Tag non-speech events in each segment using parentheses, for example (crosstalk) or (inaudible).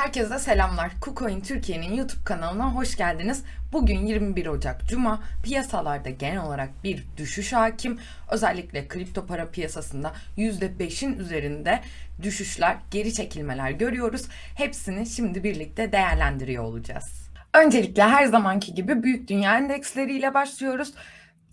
Herkese selamlar. KuCoin Türkiye'nin YouTube kanalına hoş geldiniz. Bugün 21 Ocak Cuma. Piyasalarda genel olarak bir düşüş hakim. Özellikle kripto para piyasasında %5'in üzerinde düşüşler, geri çekilmeler görüyoruz. Hepsini şimdi birlikte değerlendiriyor olacağız. Öncelikle her zamanki gibi büyük dünya endeksleriyle başlıyoruz.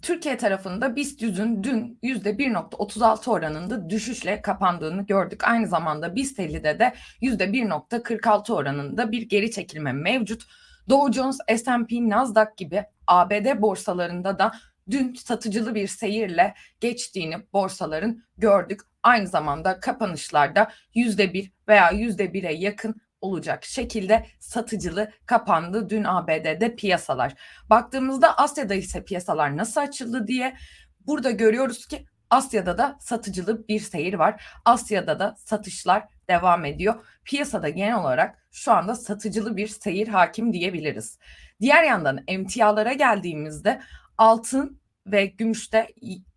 Türkiye tarafında BIST 100'ün dün %1.36 oranında düşüşle kapandığını gördük. Aynı zamanda BIST 50'de de %1.46 oranında bir geri çekilme mevcut. Dow Jones, S&P, Nasdaq gibi ABD borsalarında da dün satıcılı bir seyirle geçtiğini borsaların gördük. Aynı zamanda kapanışlarda %1 veya %1'e yakın olacak şekilde satıcılı kapandı dün ABD'de piyasalar. Baktığımızda Asya'da ise piyasalar nasıl açıldı diye burada görüyoruz ki Asya'da da satıcılı bir seyir var. Asya'da da satışlar devam ediyor. Piyasada genel olarak şu anda satıcılı bir seyir hakim diyebiliriz. Diğer yandan emtialara geldiğimizde altın ve gümüşte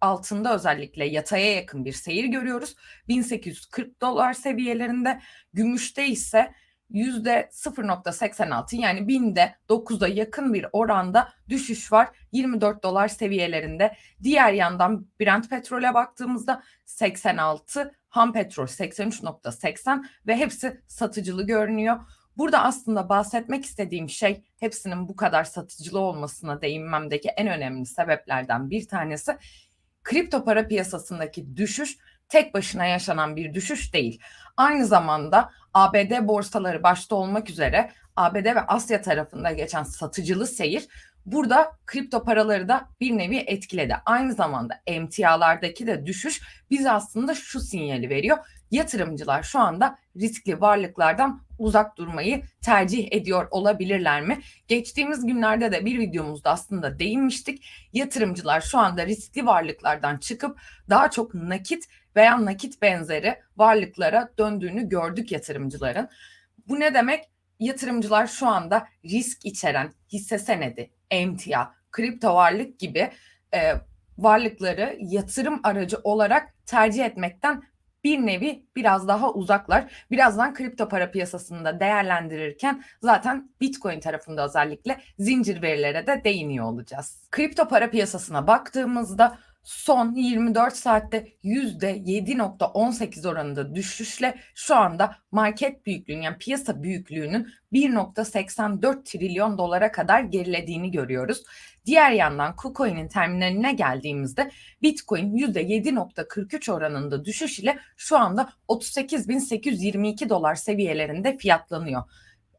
altında özellikle yataya yakın bir seyir görüyoruz. 1840 dolar seviyelerinde, gümüşte ise %0.86 yani binde 9'a yakın bir oranda düşüş var 24 dolar seviyelerinde. Diğer yandan Brent petrole baktığımızda 86, ham petrol 83.80 ve hepsi satıcılı görünüyor. Burada aslında bahsetmek istediğim şey hepsinin bu kadar satıcılı olmasına değinmemdeki en önemli sebeplerden bir tanesi kripto para piyasasındaki düşüş tek başına yaşanan bir düşüş değil. Aynı zamanda ABD borsaları başta olmak üzere ABD ve Asya tarafında geçen satıcılı seyir burada kripto paraları da bir nevi etkiledi. Aynı zamanda emtialardaki de düşüş bize aslında şu sinyali veriyor. Yatırımcılar şu anda riskli varlıklardan uzak durmayı tercih ediyor olabilirler mi? Geçtiğimiz günlerde de bir videomuzda aslında değinmiştik. Yatırımcılar şu anda riskli varlıklardan çıkıp daha çok nakit veya nakit benzeri varlıklara döndüğünü gördük yatırımcıların. Bu ne demek? Yatırımcılar şu anda risk içeren hisse senedi, emtia, kripto varlık gibi e, varlıkları yatırım aracı olarak tercih etmekten bir nevi biraz daha uzaklar. Birazdan kripto para piyasasında değerlendirirken zaten Bitcoin tarafında özellikle zincir verilere de değiniyor olacağız. Kripto para piyasasına baktığımızda son 24 saatte %7.18 oranında düşüşle şu anda market büyüklüğünün yani piyasa büyüklüğünün 1.84 trilyon dolara kadar gerilediğini görüyoruz. Diğer yandan KuCoin'in terminaline geldiğimizde Bitcoin %7.43 oranında düşüş ile şu anda 38.822 dolar seviyelerinde fiyatlanıyor.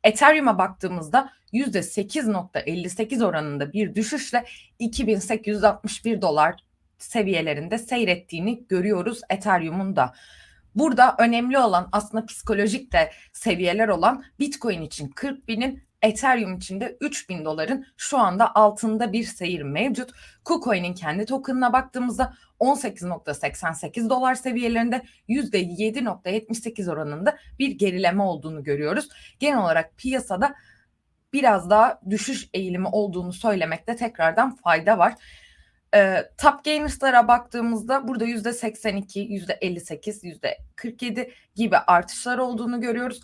Ethereum'a baktığımızda %8.58 oranında bir düşüşle 2861 dolar seviyelerinde seyrettiğini görüyoruz Ethereum'un da. Burada önemli olan aslında psikolojik de seviyeler olan Bitcoin için 40 binin Ethereum için de 3000 doların şu anda altında bir seyir mevcut. KuCoin'in kendi token'ına baktığımızda 18.88 dolar seviyelerinde %7.78 oranında bir gerileme olduğunu görüyoruz. Genel olarak piyasada biraz daha düşüş eğilimi olduğunu söylemekte tekrardan fayda var. E, Top Gainers'lara baktığımızda burada %82, %58, %47 gibi artışlar olduğunu görüyoruz.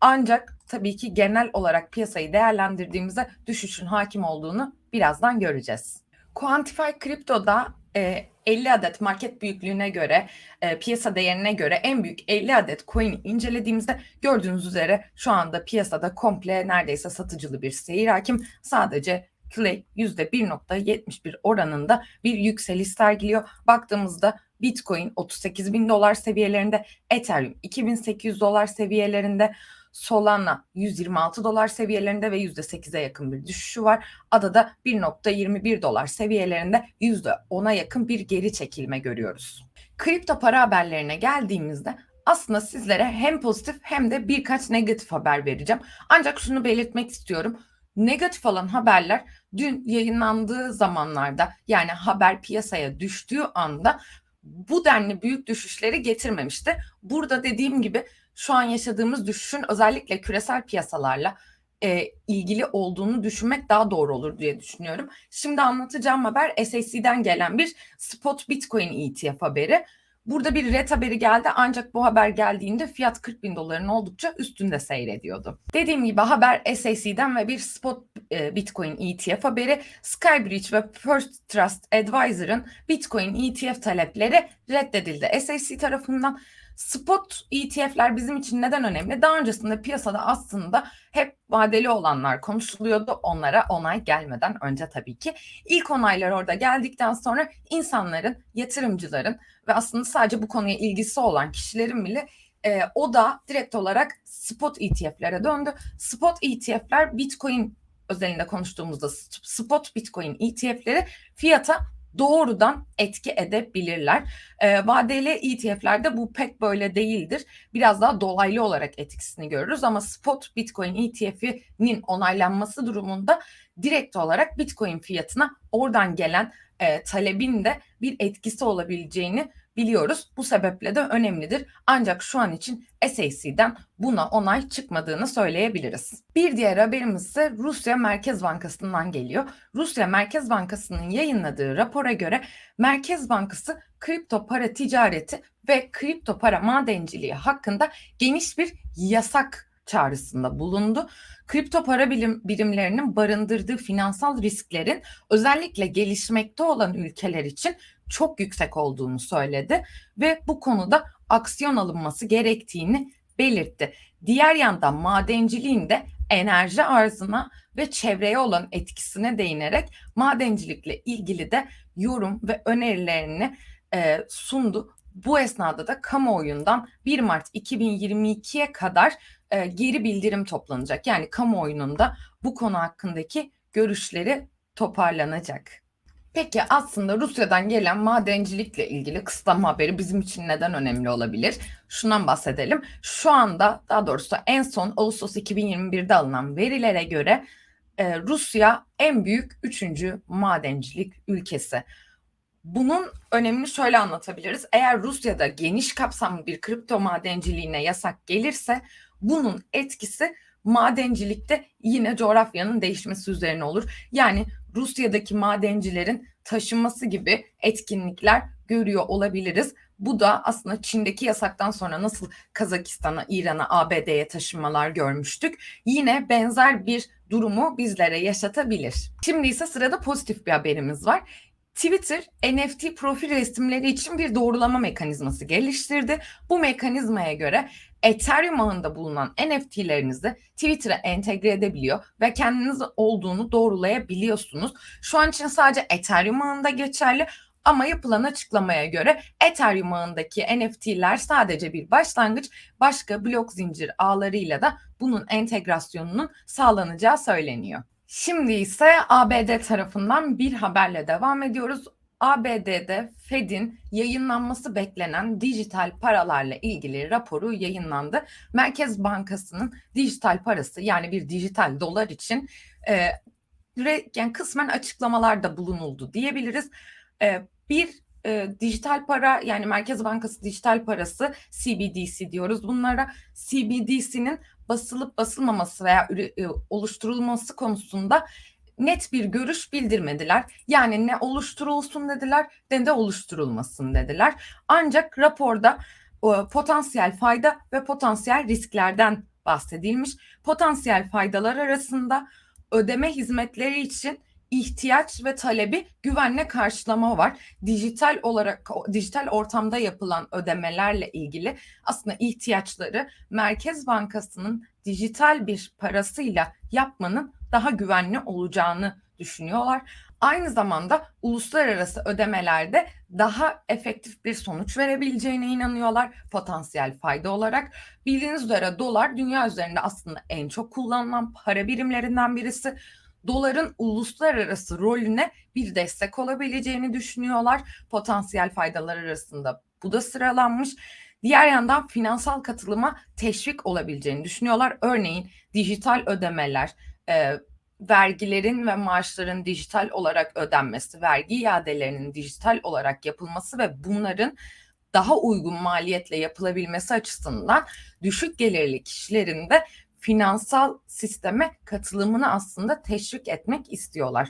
Ancak tabii ki genel olarak piyasayı değerlendirdiğimizde düşüşün hakim olduğunu birazdan göreceğiz. Quantify Crypto'da e, 50 adet market büyüklüğüne göre, e, piyasa değerine göre en büyük 50 adet coin'i incelediğimizde gördüğünüz üzere şu anda piyasada komple neredeyse satıcılı bir seyir hakim. Sadece Clay %1.71 oranında bir yükseliş sergiliyor. Baktığımızda Bitcoin 38 bin dolar seviyelerinde, Ethereum 2800 dolar seviyelerinde, Solana 126 dolar seviyelerinde ve %8'e yakın bir düşüşü var. Adada 1.21 dolar seviyelerinde %10'a yakın bir geri çekilme görüyoruz. Kripto para haberlerine geldiğimizde aslında sizlere hem pozitif hem de birkaç negatif haber vereceğim. Ancak şunu belirtmek istiyorum. Negatif olan haberler dün yayınlandığı zamanlarda yani haber piyasaya düştüğü anda bu denli büyük düşüşleri getirmemişti. Burada dediğim gibi şu an yaşadığımız düşüşün özellikle küresel piyasalarla e, ilgili olduğunu düşünmek daha doğru olur diye düşünüyorum. Şimdi anlatacağım haber SEC'den gelen bir spot Bitcoin ETF haberi. Burada bir ret haberi geldi ancak bu haber geldiğinde fiyat 40 bin doların oldukça üstünde seyrediyordu. Dediğim gibi haber SAC'den ve bir spot e, Bitcoin ETF haberi Skybridge ve First Trust Advisor'ın Bitcoin ETF talepleri reddedildi. SAC tarafından Spot ETF'ler bizim için neden önemli? Daha öncesinde piyasada aslında hep vadeli olanlar konuşuluyordu. Onlara onay gelmeden önce tabii ki. İlk onaylar orada geldikten sonra insanların, yatırımcıların ve aslında sadece bu konuya ilgisi olan kişilerin bile e, o da direkt olarak spot ETF'lere döndü. Spot ETF'ler Bitcoin özelinde konuştuğumuzda spot Bitcoin ETF'leri fiyata doğrudan etki edebilirler. E, vadeli ETF'lerde bu pek böyle değildir. Biraz daha dolaylı olarak etkisini görürüz ama spot Bitcoin ETF'inin onaylanması durumunda direkt olarak Bitcoin fiyatına oradan gelen e, talebin de bir etkisi olabileceğini biliyoruz. Bu sebeple de önemlidir. Ancak şu an için SAC'den buna onay çıkmadığını söyleyebiliriz. Bir diğer haberimiz ise Rusya Merkez Bankası'ndan geliyor. Rusya Merkez Bankası'nın yayınladığı rapora göre Merkez Bankası kripto para ticareti ve kripto para madenciliği hakkında geniş bir yasak çağrısında bulundu. Kripto para bilim, birimlerinin barındırdığı finansal risklerin özellikle gelişmekte olan ülkeler için çok yüksek olduğunu söyledi ve bu konuda aksiyon alınması gerektiğini belirtti. Diğer yandan madenciliğin de enerji arzına ve çevreye olan etkisine değinerek madencilikle ilgili de yorum ve önerilerini e, sundu. Bu esnada da kamuoyundan 1 Mart 2022'ye kadar e, geri bildirim toplanacak. Yani kamuoyunun da bu konu hakkındaki görüşleri toparlanacak. Peki aslında Rusya'dan gelen madencilikle ilgili kısıtlama haberi bizim için neden önemli olabilir? Şundan bahsedelim. Şu anda daha doğrusu en son Ağustos 2021'de alınan verilere göre e, Rusya en büyük üçüncü madencilik ülkesi. Bunun önemini şöyle anlatabiliriz. Eğer Rusya'da geniş kapsamlı bir kripto madenciliğine yasak gelirse bunun etkisi madencilikte yine coğrafyanın değişmesi üzerine olur. Yani Rusya'daki madencilerin taşınması gibi etkinlikler görüyor olabiliriz. Bu da aslında Çin'deki yasaktan sonra nasıl Kazakistan'a, İran'a, ABD'ye taşınmalar görmüştük. Yine benzer bir durumu bizlere yaşatabilir. Şimdi ise sırada pozitif bir haberimiz var. Twitter NFT profil resimleri için bir doğrulama mekanizması geliştirdi. Bu mekanizmaya göre Ethereum ağında bulunan NFT'lerinizi Twitter'a entegre edebiliyor ve kendiniz olduğunu doğrulayabiliyorsunuz. Şu an için sadece Ethereum ağında geçerli ama yapılan açıklamaya göre Ethereum ağındaki NFT'ler sadece bir başlangıç, başka blok zincir ağlarıyla da bunun entegrasyonunun sağlanacağı söyleniyor. Şimdi ise ABD tarafından bir haberle devam ediyoruz. ABD'de Fed'in yayınlanması beklenen dijital paralarla ilgili raporu yayınlandı. Merkez Bankası'nın dijital parası yani bir dijital dolar için e, yani kısmen açıklamalarda bulunuldu diyebiliriz. E, bir e, dijital para yani Merkez Bankası dijital parası CBDC diyoruz bunlara. CBDC'nin basılıp basılmaması veya e, oluşturulması konusunda net bir görüş bildirmediler. Yani ne oluşturulsun dediler ne de oluşturulmasın dediler. Ancak raporda potansiyel fayda ve potansiyel risklerden bahsedilmiş. Potansiyel faydalar arasında ödeme hizmetleri için ihtiyaç ve talebi güvenle karşılama var. Dijital olarak dijital ortamda yapılan ödemelerle ilgili aslında ihtiyaçları Merkez Bankası'nın dijital bir parasıyla yapmanın daha güvenli olacağını düşünüyorlar. Aynı zamanda uluslararası ödemelerde daha efektif bir sonuç verebileceğine inanıyorlar potansiyel fayda olarak. Bildiğiniz üzere dolar dünya üzerinde aslında en çok kullanılan para birimlerinden birisi doların uluslararası rolüne bir destek olabileceğini düşünüyorlar. Potansiyel faydalar arasında bu da sıralanmış. Diğer yandan finansal katılıma teşvik olabileceğini düşünüyorlar. Örneğin dijital ödemeler, e, vergilerin ve maaşların dijital olarak ödenmesi, vergi iadelerinin dijital olarak yapılması ve bunların daha uygun maliyetle yapılabilmesi açısından düşük gelirli kişilerin de finansal sisteme katılımını aslında teşvik etmek istiyorlar.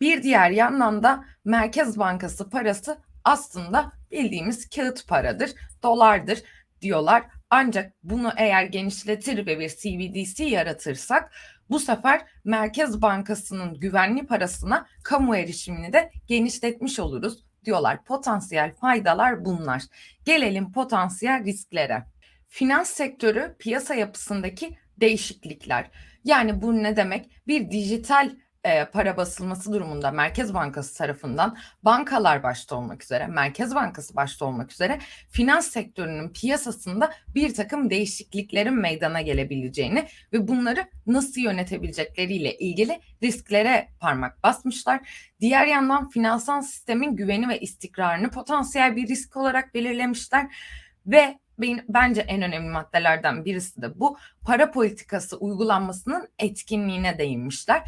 Bir diğer yandan da Merkez Bankası parası aslında bildiğimiz kağıt paradır, dolardır diyorlar. Ancak bunu eğer genişletir ve bir CBDC yaratırsak bu sefer Merkez Bankası'nın güvenli parasına kamu erişimini de genişletmiş oluruz diyorlar. Potansiyel faydalar bunlar. Gelelim potansiyel risklere. Finans sektörü piyasa yapısındaki değişiklikler. Yani bu ne demek? Bir dijital e, para basılması durumunda Merkez Bankası tarafından bankalar başta olmak üzere, Merkez Bankası başta olmak üzere finans sektörünün piyasasında bir takım değişikliklerin meydana gelebileceğini ve bunları nasıl yönetebilecekleriyle ilgili risklere parmak basmışlar. Diğer yandan finansal sistemin güveni ve istikrarını potansiyel bir risk olarak belirlemişler ve bence en önemli maddelerden birisi de bu para politikası uygulanmasının etkinliğine değinmişler.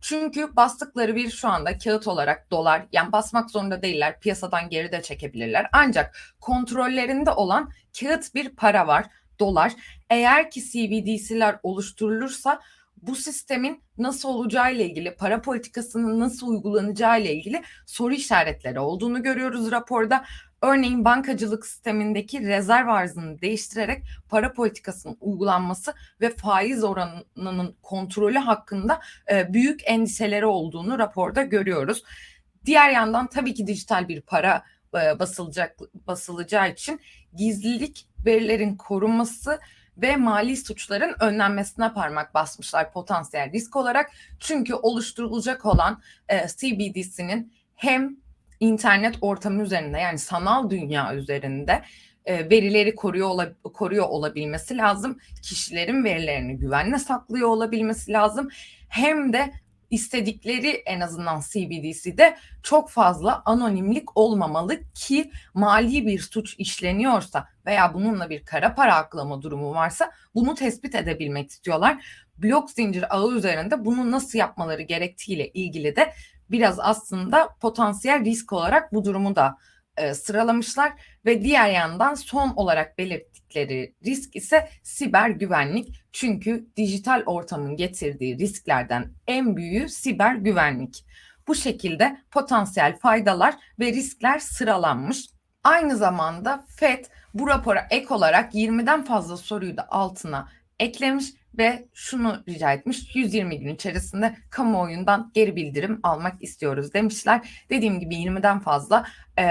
Çünkü bastıkları bir şu anda kağıt olarak dolar yani basmak zorunda değiller piyasadan geri de çekebilirler. Ancak kontrollerinde olan kağıt bir para var dolar. Eğer ki CBDC'ler oluşturulursa bu sistemin nasıl olacağı ile ilgili, para politikasının nasıl uygulanacağı ile ilgili soru işaretleri olduğunu görüyoruz raporda. Örneğin bankacılık sistemindeki rezerv arzını değiştirerek para politikasının uygulanması ve faiz oranının kontrolü hakkında e, büyük endişeleri olduğunu raporda görüyoruz. Diğer yandan tabii ki dijital bir para e, basılacak basılacağı için gizlilik, verilerin korunması ve mali suçların önlenmesine parmak basmışlar potansiyel risk olarak. Çünkü oluşturulacak olan e, CBDC'nin hem internet ortamı üzerinde yani sanal dünya üzerinde e, verileri koruyor ola, koruyor olabilmesi lazım. Kişilerin verilerini güvenle saklıyor olabilmesi lazım. Hem de istedikleri en azından CBDC'de çok fazla anonimlik olmamalı ki mali bir suç işleniyorsa veya bununla bir kara para aklama durumu varsa bunu tespit edebilmek istiyorlar. Blok zincir ağı üzerinde bunu nasıl yapmaları gerektiğiyle ilgili de biraz aslında potansiyel risk olarak bu durumu da e, sıralamışlar ve diğer yandan son olarak belirttikleri risk ise siber güvenlik. Çünkü dijital ortamın getirdiği risklerden en büyüğü siber güvenlik. Bu şekilde potansiyel faydalar ve riskler sıralanmış. Aynı zamanda FED bu rapora ek olarak 20'den fazla soruyu da altına eklemiş ve şunu rica etmiş 120 gün içerisinde kamuoyundan geri bildirim almak istiyoruz demişler. Dediğim gibi 20'den fazla e,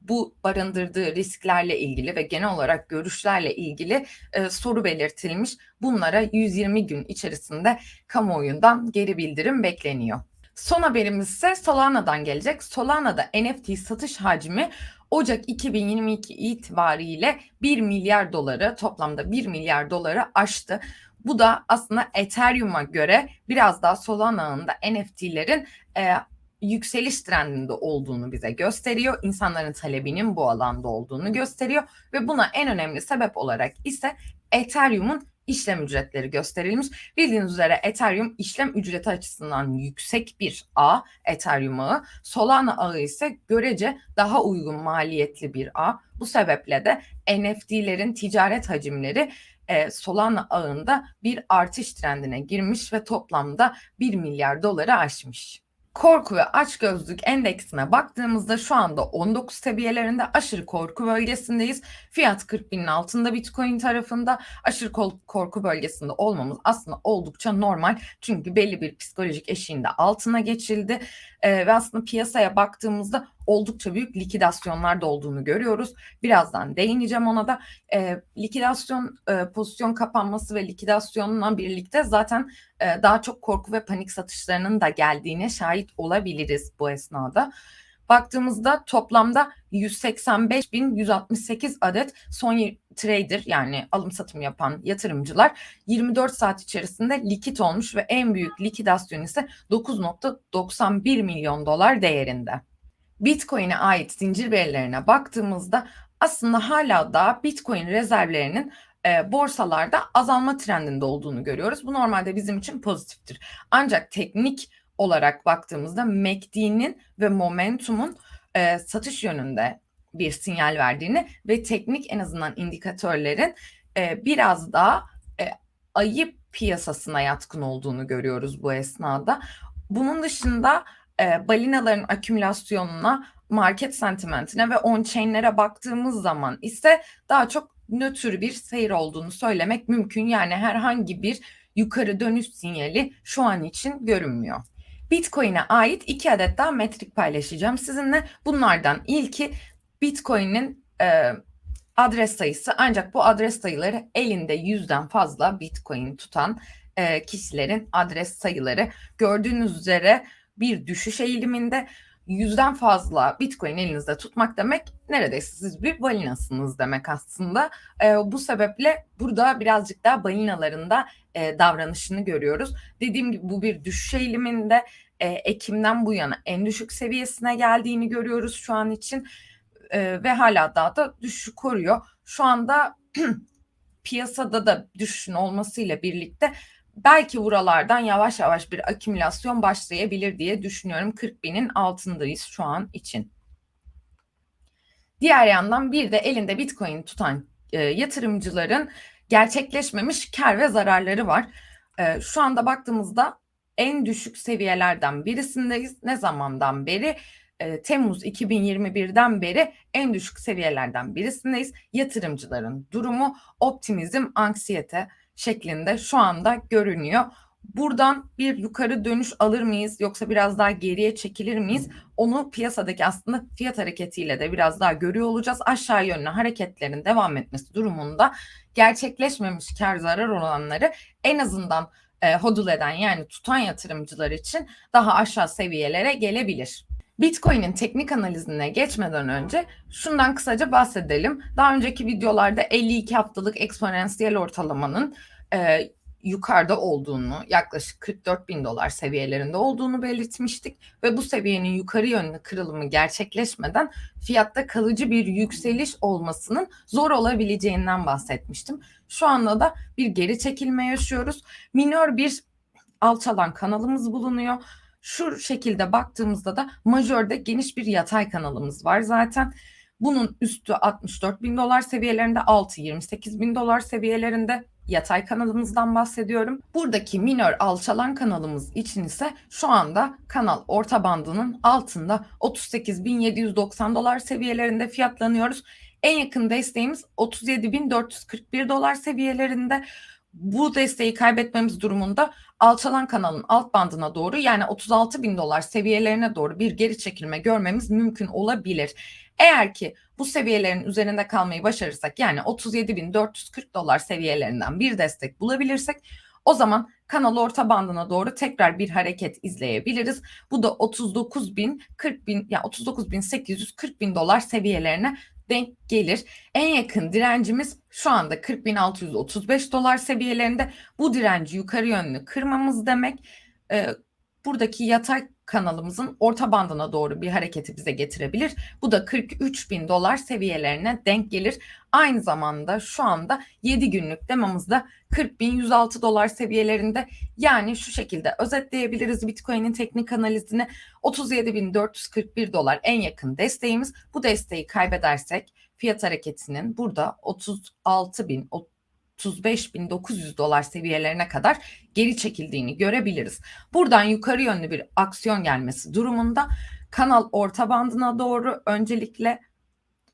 bu barındırdığı risklerle ilgili ve genel olarak görüşlerle ilgili e, soru belirtilmiş. Bunlara 120 gün içerisinde kamuoyundan geri bildirim bekleniyor. Son haberimiz ise Solana'dan gelecek. Solana'da NFT satış hacmi Ocak 2022 itibariyle 1 milyar doları toplamda 1 milyar doları aştı. Bu da aslında Ethereum'a göre biraz daha Solana ağında NFT'lerin e, yükseliş trendinde olduğunu bize gösteriyor. İnsanların talebinin bu alanda olduğunu gösteriyor ve buna en önemli sebep olarak ise Ethereum'un işlem ücretleri gösterilmiş. Bildiğiniz üzere Ethereum işlem ücreti açısından yüksek bir ağ, Ethereum ağı. Solana ağı ise görece daha uygun maliyetli bir ağ. Bu sebeple de NFT'lerin ticaret hacimleri e, Solana ağında bir artış trendine girmiş ve toplamda 1 milyar doları aşmış korku ve açgözlük endeksine baktığımızda şu anda 19 seviyelerinde aşırı korku bölgesindeyiz. Fiyat 40 binin altında Bitcoin tarafında aşırı korku bölgesinde olmamız aslında oldukça normal. Çünkü belli bir psikolojik eşiğinde altına geçildi e, ve aslında piyasaya baktığımızda oldukça büyük likidasyonlar da olduğunu görüyoruz. Birazdan değineceğim ona da. E, likidasyon e, pozisyon kapanması ve likidasyonla birlikte zaten e, daha çok korku ve panik satışlarının da geldiğine şahit olabiliriz bu esnada. Baktığımızda toplamda 185.168 adet son trader yani alım satım yapan yatırımcılar 24 saat içerisinde likit olmuş ve en büyük likidasyon ise 9.91 milyon dolar değerinde. Bitcoin'e ait zincir verilerine baktığımızda aslında hala da Bitcoin rezervlerinin e, borsalarda azalma trendinde olduğunu görüyoruz. Bu normalde bizim için pozitiftir. Ancak teknik olarak baktığımızda MACD'nin ve Momentum'un e, satış yönünde bir sinyal verdiğini ve teknik en azından indikatörlerin e, biraz daha e, ayı piyasasına yatkın olduğunu görüyoruz bu esnada. Bunun dışında e, balinaların akümülasyonuna market sentimentine ve on-chain'lere baktığımız zaman ise daha çok nötr bir seyir olduğunu söylemek mümkün. Yani herhangi bir yukarı dönüş sinyali şu an için görünmüyor. Bitcoin'e ait iki adet daha metrik paylaşacağım sizinle. Bunlardan ilki Bitcoin'in e, adres sayısı ancak bu adres sayıları elinde yüzden fazla Bitcoin tutan e, kişilerin adres sayıları. Gördüğünüz üzere bir düşüş eğiliminde yüzden fazla Bitcoin elinizde tutmak demek neredeyse siz bir balinasınız demek aslında. E, bu sebeple burada birazcık daha balinalarında e, davranışını görüyoruz. Dediğim gibi bu bir düşüş eğiliminde Ekim'den bu yana en düşük seviyesine geldiğini görüyoruz şu an için e, ve hala daha da düşüşü koruyor. Şu anda (clears throat) piyasada da düşüşün olmasıyla birlikte belki buralardan yavaş yavaş bir akümülasyon başlayabilir diye düşünüyorum. 40 binin altındayız şu an için. Diğer yandan bir de elinde Bitcoin tutan e, yatırımcıların gerçekleşmemiş kar ve zararları var. E, şu anda baktığımızda en düşük seviyelerden birisindeyiz. Ne zamandan beri? E, Temmuz 2021'den beri en düşük seviyelerden birisindeyiz. Yatırımcıların durumu optimizm, anksiyete şeklinde şu anda görünüyor. Buradan bir yukarı dönüş alır mıyız yoksa biraz daha geriye çekilir miyiz? Onu piyasadaki aslında fiyat hareketiyle de biraz daha görüyor olacağız. Aşağı yönlü hareketlerin devam etmesi durumunda gerçekleşmemiş kar zarar olanları en azından e, hodul eden yani tutan yatırımcılar için daha aşağı seviyelere gelebilir. Bitcoin'in teknik analizine geçmeden önce şundan kısaca bahsedelim. Daha önceki videolarda 52 haftalık eksponansiyel ortalamanın e, yukarıda olduğunu, yaklaşık 44 bin dolar seviyelerinde olduğunu belirtmiştik ve bu seviyenin yukarı yönlü kırılımı gerçekleşmeden fiyatta kalıcı bir yükseliş olmasının zor olabileceğinden bahsetmiştim. Şu anda da bir geri çekilme yaşıyoruz. Minör bir alçalan kanalımız bulunuyor. Şu şekilde baktığımızda da majörde geniş bir yatay kanalımız var zaten. Bunun üstü 64 bin dolar seviyelerinde, altı 28 bin dolar seviyelerinde yatay kanalımızdan bahsediyorum. Buradaki minör alçalan kanalımız için ise şu anda kanal orta bandının altında 38.790 dolar seviyelerinde fiyatlanıyoruz. En yakın desteğimiz 37.441 dolar seviyelerinde. Bu desteği kaybetmemiz durumunda alçalan kanalın alt bandına doğru yani 36 bin dolar seviyelerine doğru bir geri çekilme görmemiz mümkün olabilir. Eğer ki bu seviyelerin üzerinde kalmayı başarırsak yani 37.440 dolar seviyelerinden bir destek bulabilirsek o zaman kanal orta bandına doğru tekrar bir hareket izleyebiliriz. Bu da 39 bin 40 bin ya yani 39 bin 800 40 bin dolar seviyelerine denk gelir. En yakın direncimiz şu anda 40.635 dolar seviyelerinde. Bu direnci yukarı yönlü kırmamız demek. Ee, buradaki yatay kanalımızın orta bandına doğru bir hareketi bize getirebilir. Bu da 43 bin dolar seviyelerine denk gelir. Aynı zamanda şu anda 7 günlük demamızda 40 bin 106 dolar seviyelerinde yani şu şekilde özetleyebiliriz Bitcoin'in teknik analizini 37 bin 441 dolar en yakın desteğimiz. Bu desteği kaybedersek fiyat hareketinin burada 36 bin 35.900 dolar seviyelerine kadar geri çekildiğini görebiliriz. Buradan yukarı yönlü bir aksiyon gelmesi durumunda kanal orta bandına doğru öncelikle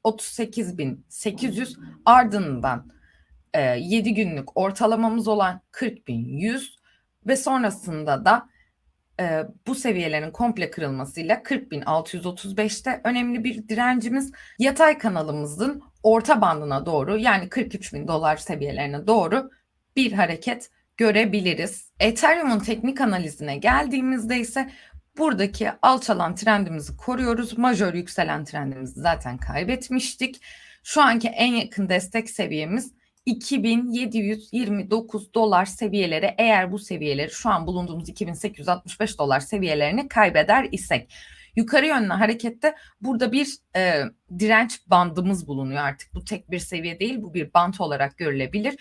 38.800 ardından e, 7 günlük ortalamamız olan 40.100 ve sonrasında da e, bu seviyelerin komple kırılmasıyla 40.635'te önemli bir direncimiz yatay kanalımızın orta bandına doğru yani 43 bin dolar seviyelerine doğru bir hareket görebiliriz. Ethereum'un teknik analizine geldiğimizde ise buradaki alçalan trendimizi koruyoruz. Majör yükselen trendimizi zaten kaybetmiştik. Şu anki en yakın destek seviyemiz 2729 dolar seviyeleri eğer bu seviyeleri şu an bulunduğumuz 2865 dolar seviyelerini kaybeder isek yukarı yönlü harekette burada bir e, direnç bandımız bulunuyor artık. Bu tek bir seviye değil bu bir bant olarak görülebilir.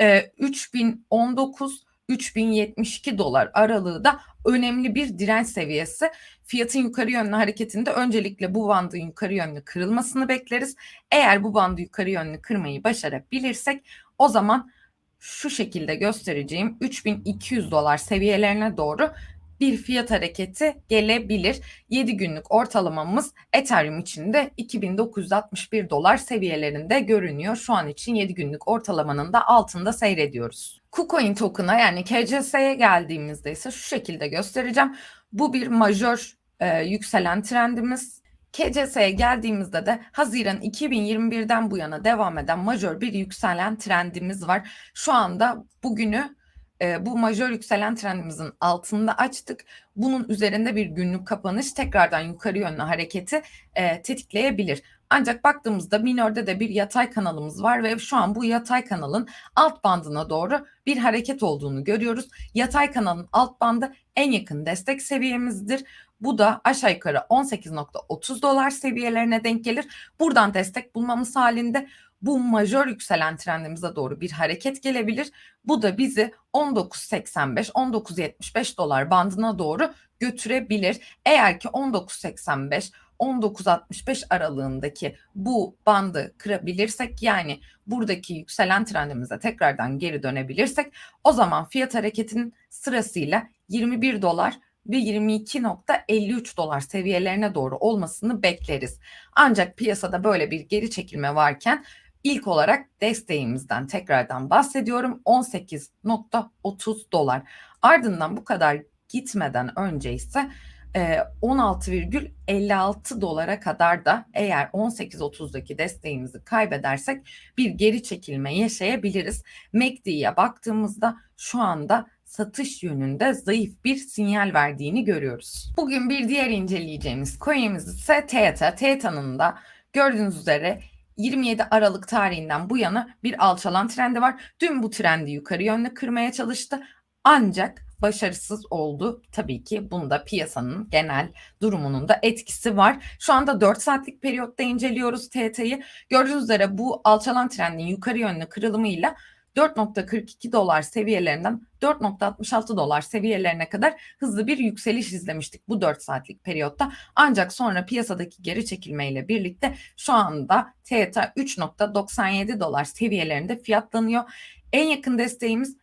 E, 3019 3072 dolar aralığı da önemli bir direnç seviyesi. Fiyatın yukarı yönlü hareketinde öncelikle bu bandın yukarı yönlü kırılmasını bekleriz. Eğer bu bandı yukarı yönlü kırmayı başarabilirsek o zaman şu şekilde göstereceğim 3200 dolar seviyelerine doğru bir fiyat hareketi gelebilir. 7 günlük ortalamamız Ethereum için de 2961 dolar seviyelerinde görünüyor. Şu an için 7 günlük ortalamanın da altında seyrediyoruz. KuCoin token'a yani KCS'ye geldiğimizde ise şu şekilde göstereceğim. Bu bir majör e, yükselen trendimiz. KCS'ye geldiğimizde de Haziran 2021'den bu yana devam eden majör bir yükselen trendimiz var. Şu anda bugünü e, bu majör yükselen trendimizin altında açtık. Bunun üzerinde bir günlük kapanış tekrardan yukarı yönlü hareketi e, tetikleyebilir. Ancak baktığımızda minörde de bir yatay kanalımız var ve şu an bu yatay kanalın alt bandına doğru bir hareket olduğunu görüyoruz. Yatay kanalın alt bandı en yakın destek seviyemizdir. Bu da aşağı yukarı 18.30 dolar seviyelerine denk gelir. Buradan destek bulmamız halinde bu majör yükselen trendimize doğru bir hareket gelebilir. Bu da bizi 19.85 19.75 dolar bandına doğru götürebilir. Eğer ki 19.85 19.65 aralığındaki bu bandı kırabilirsek yani buradaki yükselen trendimize tekrardan geri dönebilirsek o zaman fiyat hareketinin sırasıyla 21 dolar ve 22.53 dolar seviyelerine doğru olmasını bekleriz. Ancak piyasada böyle bir geri çekilme varken ilk olarak desteğimizden tekrardan bahsediyorum 18.30 dolar. Ardından bu kadar gitmeden önce ise 16,56 dolara kadar da eğer 18.30'daki desteğimizi kaybedersek bir geri çekilme yaşayabiliriz. MACD'ye baktığımızda şu anda satış yönünde zayıf bir sinyal verdiğini görüyoruz. Bugün bir diğer inceleyeceğimiz coin'imiz ise TETA. TETA'nın da gördüğünüz üzere 27 Aralık tarihinden bu yana bir alçalan trendi var. Dün bu trendi yukarı yönlü kırmaya çalıştı. Ancak başarısız oldu. Tabii ki bunda piyasanın genel durumunun da etkisi var. Şu anda 4 saatlik periyotta inceliyoruz TT'yi. Gördüğünüz üzere bu alçalan trendin yukarı yönlü kırılımıyla 4.42 dolar seviyelerinden 4.66 dolar seviyelerine kadar hızlı bir yükseliş izlemiştik bu 4 saatlik periyotta. Ancak sonra piyasadaki geri çekilmeyle birlikte şu anda TETA 3.97 dolar seviyelerinde fiyatlanıyor. En yakın desteğimiz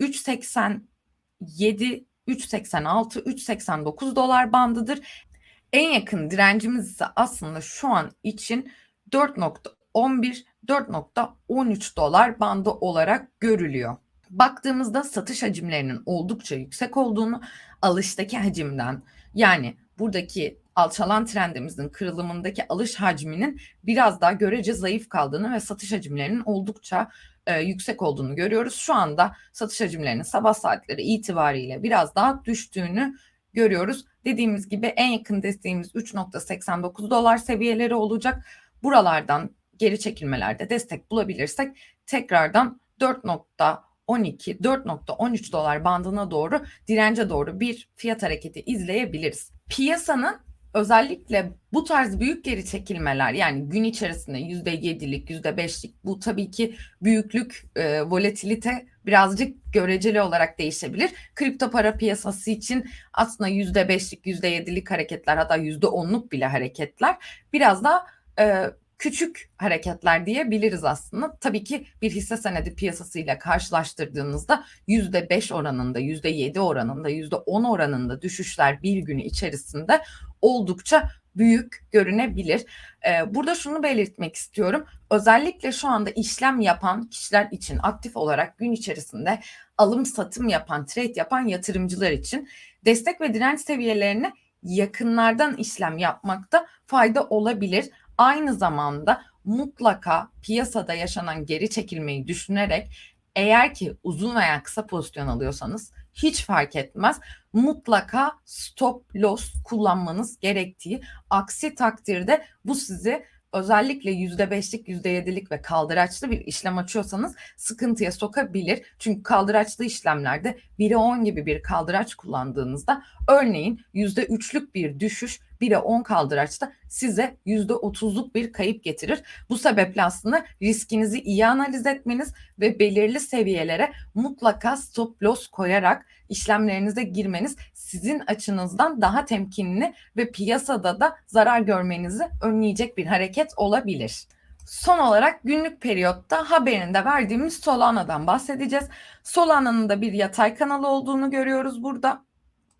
3.87 3.86 3.89 dolar bandıdır. En yakın direncimiz ise aslında şu an için 4.11 4.13 dolar bandı olarak görülüyor. Baktığımızda satış hacimlerinin oldukça yüksek olduğunu, alıştaki hacimden yani buradaki alçalan trendimizin kırılımındaki alış hacminin biraz daha görece zayıf kaldığını ve satış hacimlerinin oldukça e, yüksek olduğunu görüyoruz. Şu anda satış hacimlerinin sabah saatleri itibariyle biraz daha düştüğünü görüyoruz. Dediğimiz gibi en yakın desteğimiz 3.89 dolar seviyeleri olacak. Buralardan geri çekilmelerde destek bulabilirsek tekrardan 4.12 4.13 dolar bandına doğru dirence doğru bir fiyat hareketi izleyebiliriz. Piyasanın özellikle bu tarz büyük geri çekilmeler yani gün içerisinde %7'lik %5'lik bu tabii ki büyüklük e, volatilite birazcık göreceli olarak değişebilir. Kripto para piyasası için aslında %5'lik %7'lik hareketler hatta %10'luk bile hareketler biraz daha e, küçük hareketler diyebiliriz aslında. Tabii ki bir hisse senedi piyasasıyla karşılaştırdığınızda %5 oranında, %7 oranında, %10 oranında düşüşler bir günü içerisinde oldukça büyük görünebilir. Ee, burada şunu belirtmek istiyorum. Özellikle şu anda işlem yapan kişiler için aktif olarak gün içerisinde alım satım yapan, trade yapan yatırımcılar için destek ve direnç seviyelerini yakınlardan işlem yapmakta fayda olabilir aynı zamanda mutlaka piyasada yaşanan geri çekilmeyi düşünerek eğer ki uzun veya kısa pozisyon alıyorsanız hiç fark etmez. Mutlaka stop loss kullanmanız gerektiği. Aksi takdirde bu sizi özellikle %5'lik %7'lik ve kaldıraçlı bir işlem açıyorsanız sıkıntıya sokabilir. Çünkü kaldıraçlı işlemlerde 1'e 10 gibi bir kaldıraç kullandığınızda örneğin %3'lük bir düşüş 1'e 10 kaldıraçta size %30'luk bir kayıp getirir. Bu sebeple aslında riskinizi iyi analiz etmeniz ve belirli seviyelere mutlaka stop loss koyarak işlemlerinize girmeniz sizin açınızdan daha temkinli ve piyasada da zarar görmenizi önleyecek bir hareket olabilir. Son olarak günlük periyotta haberinde verdiğimiz Solana'dan bahsedeceğiz. Solana'nın da bir yatay kanalı olduğunu görüyoruz burada.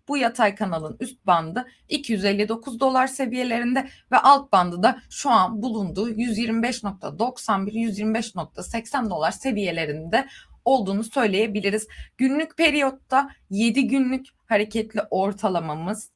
Bu yatay kanalın üst bandı 259 dolar seviyelerinde ve alt bandı da şu an bulunduğu 125.91-125.80 dolar seviyelerinde olduğunu söyleyebiliriz. Günlük periyotta 7 günlük hareketli ortalamamız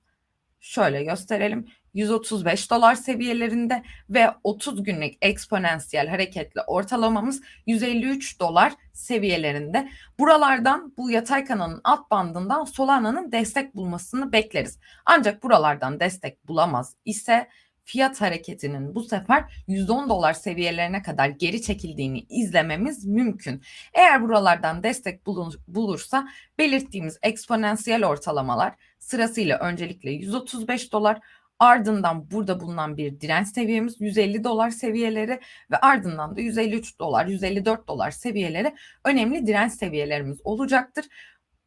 şöyle gösterelim 135 dolar seviyelerinde ve 30 günlük eksponansiyel hareketli ortalamamız 153 dolar seviyelerinde. Buralardan bu yatay kanalın alt bandından Solana'nın destek bulmasını bekleriz. Ancak buralardan destek bulamaz ise fiyat hareketinin bu sefer 110 dolar seviyelerine kadar geri çekildiğini izlememiz mümkün. Eğer buralardan destek bulun, bulursa belirttiğimiz eksponansiyel ortalamalar sırasıyla öncelikle 135 dolar, ardından burada bulunan bir direnç seviyemiz 150 dolar seviyeleri ve ardından da 153 dolar, 154 dolar seviyeleri önemli direnç seviyelerimiz olacaktır.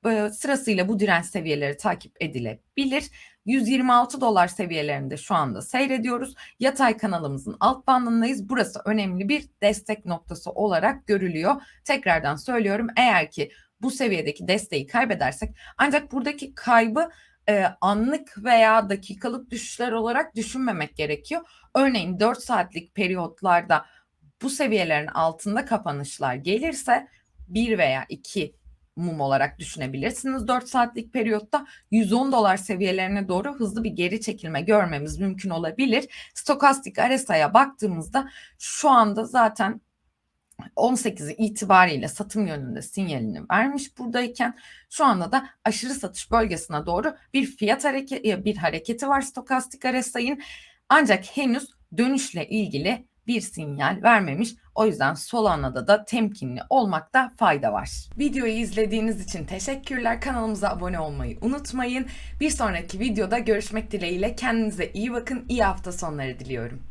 Ee, sırasıyla bu direnç seviyeleri takip edilebilir. 126 dolar seviyelerinde şu anda seyrediyoruz. Yatay kanalımızın alt bandındayız. Burası önemli bir destek noktası olarak görülüyor. Tekrardan söylüyorum eğer ki bu seviyedeki desteği kaybedersek ancak buradaki kaybı e, anlık veya dakikalık düşüşler olarak düşünmemek gerekiyor. Örneğin 4 saatlik periyotlarda bu seviyelerin altında kapanışlar gelirse 1 veya 2 mum olarak düşünebilirsiniz. 4 saatlik periyotta 110 dolar seviyelerine doğru hızlı bir geri çekilme görmemiz mümkün olabilir. Stokastik RSI'ye baktığımızda şu anda zaten 18'i itibariyle satım yönünde sinyalini vermiş buradayken şu anda da aşırı satış bölgesine doğru bir fiyat hareketi bir hareketi var stokastik RSI'nin ancak henüz dönüşle ilgili bir sinyal vermemiş. O yüzden Solana'da da temkinli olmakta fayda var. Videoyu izlediğiniz için teşekkürler. Kanalımıza abone olmayı unutmayın. Bir sonraki videoda görüşmek dileğiyle kendinize iyi bakın. İyi hafta sonları diliyorum.